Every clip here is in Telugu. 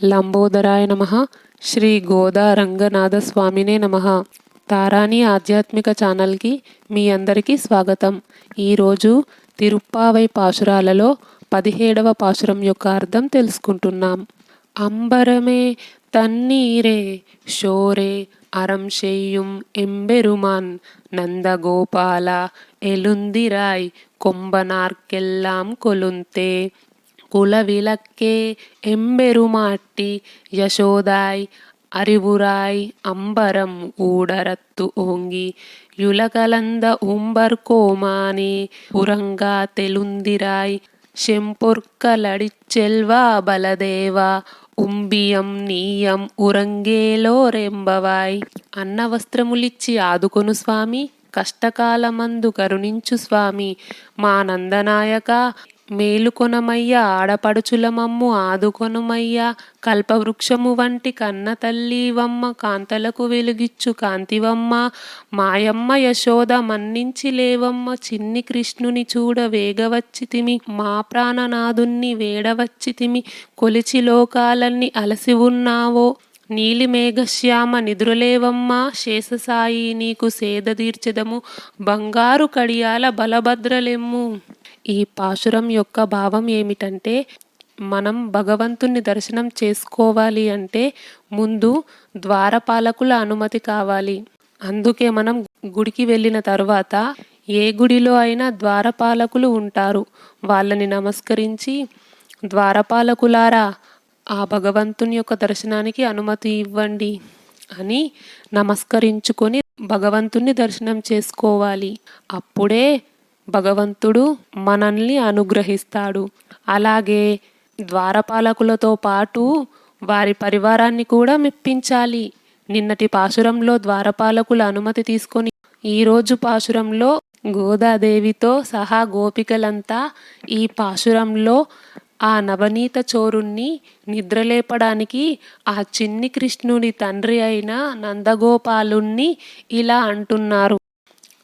లంబోదరాయ నమ శ్రీ గోదా రంగనాథ స్వామినే నమ తారాణి ఆధ్యాత్మిక ఛానల్కి మీ అందరికీ స్వాగతం ఈరోజు తిరుప్పావై పాశురాలలో పదిహేడవ పాశురం యొక్క అర్థం తెలుసుకుంటున్నాం అంబరమే తన్నీరే షోరే అరం செய்யும் எம்பெருமான் நந்தகோபால எழுந்திராய் கொம்பனார்க்கெல்லாம் கொலுந்தே குலவிளக்கே எம்பெருமாட்டி யசோதாய் அறிவுராய் அம்பரம் ஊடரத்து ஓங்கி யுலகலந்த உம்பர் கோமானே உறங்கா தெலுந்திராய் செம்பொற்களடிச் செல்வா బలదేవా ఉంబియం నీయం ఉరంగేలోరెంబవాయ్ అన్న వస్త్రములిచ్చి ఆదుకొను స్వామి కష్టకాలమందు కరుణించు స్వామి మా నందనాయక మేలుకొనమయ్య ఆడపడుచులమమ్ము ఆదుకొనుమయ్యా. కల్పవృక్షము వంటి కన్న తల్లివమ్మ కాంతలకు వెలుగిచ్చు కాంతివమ్మ. మాయమ్మ యశోద మన్నించి లేవమ్మ చిన్ని కృష్ణుని చూడ వేగవచ్చితిమి మా ప్రాణనాథుణ్ణి వేడవచ్చితిమి కొలిచి లోకాలన్నీ అలసి ఉన్నావో. నీలి మేఘశ్యామ శేషసాయి నీకు సేద తీర్చెదము. బంగారు కడియాల బలభద్రలెమ్ము. ఈ పాశురం యొక్క భావం ఏమిటంటే మనం భగవంతుణ్ణి దర్శనం చేసుకోవాలి అంటే ముందు ద్వారపాలకుల అనుమతి కావాలి. అందుకే మనం గుడికి వెళ్ళిన తర్వాత ఏ గుడిలో అయినా ద్వారపాలకులు ఉంటారు. వాళ్ళని నమస్కరించి ద్వారపాలకులారా ఆ భగవంతుని యొక్క దర్శనానికి అనుమతి ఇవ్వండి అని నమస్కరించుకొని భగవంతుణ్ణి దర్శనం చేసుకోవాలి. అప్పుడే భగవంతుడు మనల్ని అనుగ్రహిస్తాడు. అలాగే ద్వారపాలకులతో పాటు వారి పరివారాన్ని కూడా మెప్పించాలి. నిన్నటి పాశురంలో ద్వారపాలకుల అనుమతి తీసుకొని ఈరోజు పాశురంలో గోదాదేవితో సహా గోపికలంతా ఈ పాశురంలో ఆ నవనీత చోరుణ్ణి నిద్రలేపడానికి ఆ చిన్ని కృష్ణుని తండ్రి అయిన నందగోపాలుణ్ణి ఇలా అంటున్నారు.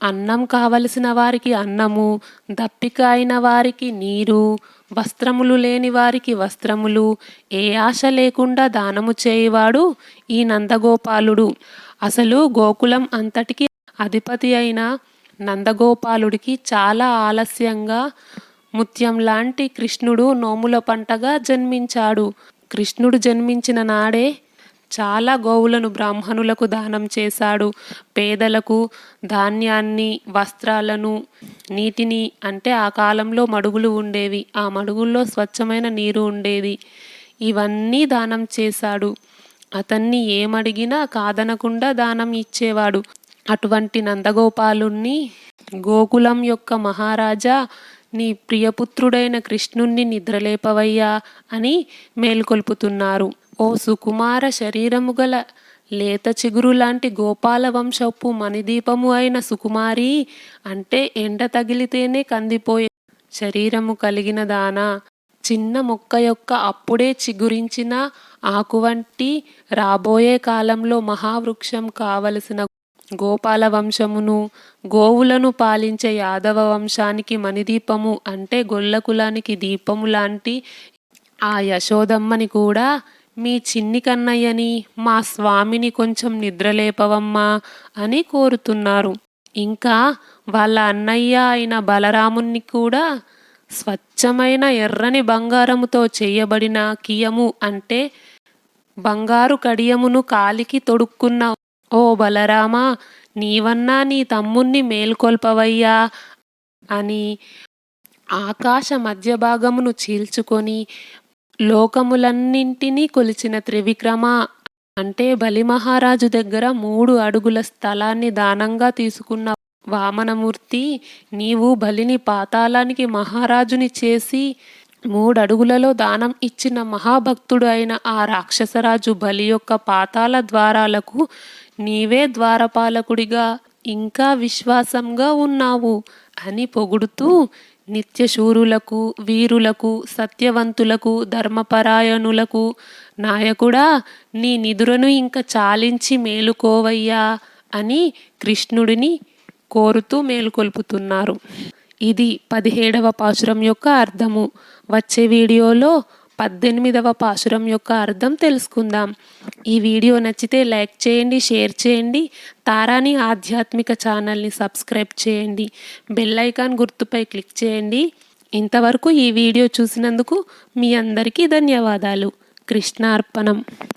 అన్నం కావలసిన వారికి అన్నము దప్పిక అయిన వారికి నీరు వస్త్రములు లేని వారికి వస్త్రములు ఏ ఆశ లేకుండా దానము చేయవాడు ఈ నందగోపాలుడు. అసలు గోకులం అంతటికి అధిపతి అయిన నందగోపాలుడికి చాలా ఆలస్యంగా ముత్యం లాంటి కృష్ణుడు నోముల పంటగా జన్మించాడు. కృష్ణుడు జన్మించిన నాడే చాలా గోవులను బ్రాహ్మణులకు దానం చేశాడు. పేదలకు ధాన్యాన్ని వస్త్రాలను నీటిని అంటే ఆ కాలంలో మడుగులు ఉండేవి. ఆ మడుగుల్లో స్వచ్ఛమైన నీరు ఉండేది. ఇవన్నీ దానం చేశాడు. అతన్ని ఏమడిగినా కాదనకుండా దానం ఇచ్చేవాడు. అటువంటి నందగోపాలుణ్ణి గోకులం యొక్క మహారాజా నీ ప్రియపుత్రుడైన కృష్ణుణ్ణి నిద్రలేపవయ్యా అని మేల్కొల్పుతున్నారు. ఓ సుకుమార శరీరము గల లేత చిగురు లాంటి గోపాల వంశపు మణిదీపము అయిన సుకుమారి అంటే ఎండ తగిలితేనే కందిపోయే శరీరము కలిగిన దానా. చిన్న మొక్క యొక్క అప్పుడే చిగురించిన ఆకు వంటి రాబోయే కాలంలో మహావృక్షం కావలసిన గోపాల వంశమును గోవులను పాలించే యాదవ వంశానికి మణిదీపము అంటే గొల్ల కులానికి దీపము లాంటి ఆ యశోదమ్మని కూడా మీ చిన్ని కన్నయ్యని మా స్వామిని కొంచెం నిద్రలేపవమ్మా అని కోరుతున్నారు. ఇంకా వాళ్ళ అన్నయ్య అయిన బలరాముణ్ణి కూడా స్వచ్ఛమైన ఎర్రని బంగారముతో చేయబడిన కియము అంటే బంగారు కడియమును కాలికి తొడుక్కున్న ఓ బలరామా నీవన్నా నీ తమ్ముణ్ణి మేల్కొల్పవయ్యా అని ఆకాశ మధ్య భాగమును చీల్చుకొని లోకములన్నింటినీ కొలిచిన త్రివిక్రమ అంటే బలి మహారాజు దగ్గర మూడు అడుగుల స్థలాన్ని దానంగా తీసుకున్న వామనమూర్తి నీవు బలిని పాతాళానికి మహారాజుని చేసి మూడడుగులలో దానం ఇచ్చిన మహాభక్తుడు అయిన ఆ రాక్షసరాజు బలి యొక్క పాతాల ద్వారాలకు నీవే ద్వారపాలకుడిగా ఇంకా విశ్వాసంగా ఉన్నావు అని పొగుడుతూ నిత్యశూరులకు వీరులకు సత్యవంతులకు ధర్మపరాయణులకు నాయకుడా నీ నిధులను ఇంక చాలించి మేలుకోవయ్యా అని కృష్ణుడిని కోరుతూ మేలుకొల్పుతున్నారు. ఇది పదిహేడవ పాశురం యొక్క అర్థము. వచ్చే వీడియోలో పద్దెనిమిదవ పాశురం యొక్క అర్థం తెలుసుకుందాం. ఈ వీడియో నచ్చితే లైక్ చేయండి షేర్ చేయండి తారాని ఆధ్యాత్మిక ఛానల్ని సబ్స్క్రైబ్ చేయండి బెల్ ఐకాన్ గుర్తుపై క్లిక్ చేయండి. ఇంతవరకు ఈ వీడియో చూసినందుకు మీ అందరికీ ధన్యవాదాలు. కృష్ణార్పణం.